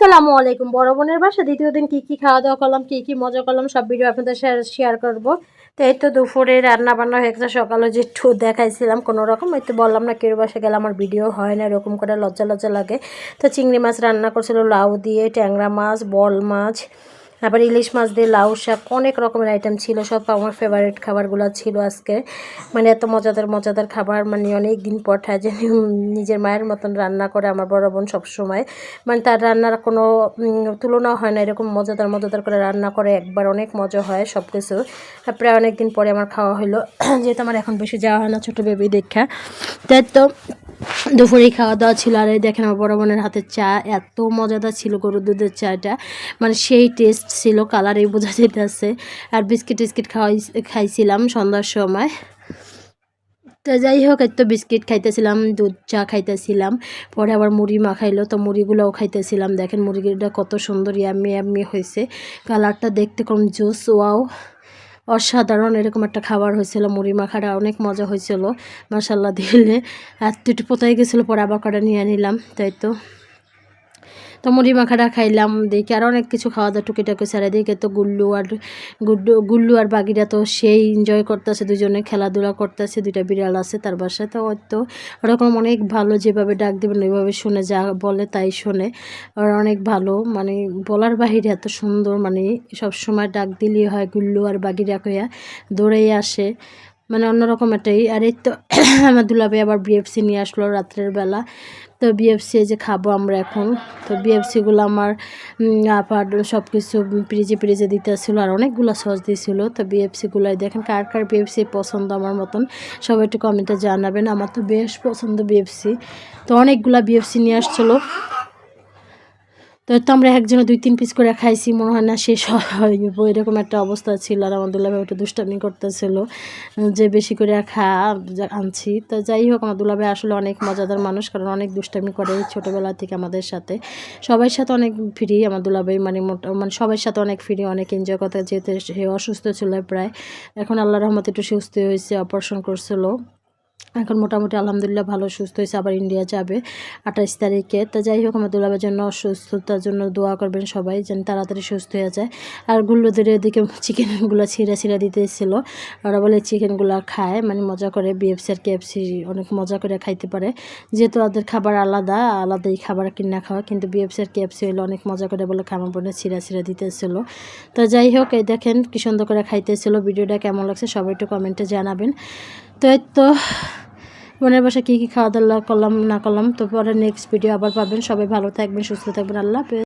আসসালামু আলাইকুম। বড় বোনের বাসা দ্বিতীয় দিন কী কী খাওয়া দাওয়া করলাম, কী কী মজা করলাম, সব ভিডিও আপনাদের শেয়ার করব। তো এই তো দুপুরে রান্না বান্না হয়ে গেছে, সকালে যে একটু দেখাইছিলাম কোনো রকম, এই তো বললাম না কেউ বাসা গেলে আমার ভিডিও হয় না, এরকম করে লজ্জা লজ্জা লাগে। তো চিংড়ি মাছ রান্না করছিল, লাউ দিয়ে, ট্যাংরা মাছ, বল মাছ আবার ইলিশ মাছ দিয়ে লাউ শাক, অনেক রকমের আইটেম ছিল, সব আমার ফেভারিট খাবারগুলো ছিল আজকে। মানে এত মজাদার মজাদার খাবার মানে অনেক দিন পর যে নিজের মায়ের মতন রান্না করে আমার বড় বোন সবসময়। মানে তার রান্নার কোনো তুলনা হয় না, এরকম মজাদার মজাদার করে রান্না করে, একবার অনেক মজা হয় সব কিছু প্রায় অনেক দিন পরে আমার খাওয়া হলো যেহেতু আমার এখন বেশি যাওয়া হয় না, ছোটো বেবি দেখা। তাই তো দুপুরে খাওয়া দাওয়া ছিল আর এই দেখেন আমার বড় বোনের হাতের চা, এত মজাদার ছিল গরুর দুধের চাটা। মানে সেই টেস্ট ছিল কালারেই বোঝা যেতেছে আর বিস্কিট টিস্কিট খাওয়াই, খাইছিলাম সন্ধ্যার সময়। তো যাই হোক তো বিস্কিট খাইতেছিলাম, দুধ চা খাইতেছিলাম। পরে আবার মুড়ি মাখাইলো, তো মুড়িগুলোও খাইতেছিলাম। দেখেন মুড়িটা কত সুন্দর ইয়াম্মি ইয়াম্মি হয়েছে কালারটা দেখতে কম জুস ওয়াও অসাধারণ এরকম একটা খাবার হয়েছিল, মুড়ি মাখাটা অনেক মজা হয়েছিল মাসাল্লাহ দিলে। আর দুটো পোতাই গেছিল, পরে আবার কটা নিয়ে নিলাম, তাই তো। তো মুড়ি মাখাটা খাইলাম, দেখি আর অনেক কিছু খাওয়া দাওয়া টুকিটাকি সারা দিকে তো গুল্লু আর গুড্ডু, গুল্লু আর বাকিরা তো সেই এনজয় করতেছে, দুজনে খেলাধুলা করতেছে, দুইটা বিড়াল আছে তার বাসায়, তো ওই তো ওরকম অনেক ভালো যেভাবে ডাক দেবেন, ওইভাবে শুনে যা বলে তাই শোনে, আর অনেক ভালো মানে বলার বাহিরে এত সুন্দর মানে সব সময় ডাক দিলেই হয়, গুল্লু আর বাগিরা কইয়া দৌড়েই আসে। মানে অন্যরকম এটাই আর এই তো আমার দুলাবে আবার বিএফসি নিয়ে আসলো রাত্রের বেলা। তো বিএফসি যে খাব আমরা এখন। তো বিএফসিগুলো আমার আপার সব কিছু ফ্রিজে ফ্রিজে দিতেছিল আর অনেকগুলো সস দিয়েছিল তো বিএফসিগুলোই দেখেন কার কার বিএফসি পছন্দ আমার মতন, সবাই একটু কমেন্টে জানাবেন। আমার তো বেশ পছন্দ বিএফসি তো অনেকগুলা বিএফসি নিয়ে আসছিল। তো তো আমরা একজনে দুই তিন পিস করে খাইছি, মনে হয় না শেষ হইব এরকম একটা অবস্থা ছিল আর আমার দুলাভাই একটু দুষ্টামি করতেছিল যে বেশি করে খা আনছি। তো যাই হোক, আমার দুলাভাই আসলে অনেক মজাদার মানুষ, কারণ অনেক দুষ্টামি করে ছোটোবেলা থেকে আমাদের সাথে। সবার সাথে অনেক ফ্রি আমার দুলাভাই মানে মোটা মানে সবার সাথে অনেক ফ্রি অনেক এনজয় করতে যেহেতু সে অসুস্থ ছিল প্রায়। এখন আল্লাহ রহমত একটু সুস্থ হয়েছে অপারেশন করছিল। এখন মোটামুটি আলহামদুলিল্লাহ ভালো, সুস্থ হয়েছে, আবার ইন্ডিয়া যাবে আঠাইশ তারিখে। তো যাই হোক, আমার দুলাবের জন্য অসুস্থতার জন্য দোয়া করবেন সবাই, যেন তাড়াতাড়ি সুস্থ হয়ে যায়। আর গুল্লোদের এদিকে চিকেনগুলো ছিঁড়ে ছিঁড়া দিতে এসেছিল ওরা বলে চিকেনগুলো খায় মানে মজা করে বিএফসি আর কেএফসি অনেক মজা করে খাইতে পারে। যেহেতু ওদের খাবার আলাদা, আলাদাই খাবার কিনা খাওয়া, কিন্তু বিএফসি আর কেএফসি হলে অনেক মজা করে বলে খাবার বোনে ছিঁড়া ছিঁড়া দিতে এসেছিল তো যাই হোক, এই দেখেন কি সুন্দর করে খাইতেছিল। ভিডিওটা কেমন লাগছে সবাই একটু কমেন্টে জানাবেন। তো এই তো, বোনের বাসা কী কী খাওয়া দাওয়া করলাম, না করলাম, তো পরে নেক্সট ভিডিও আবার পাবেন। সবাই ভালো থাকবেন, সুস্থ থাকবেন, আল্লাহ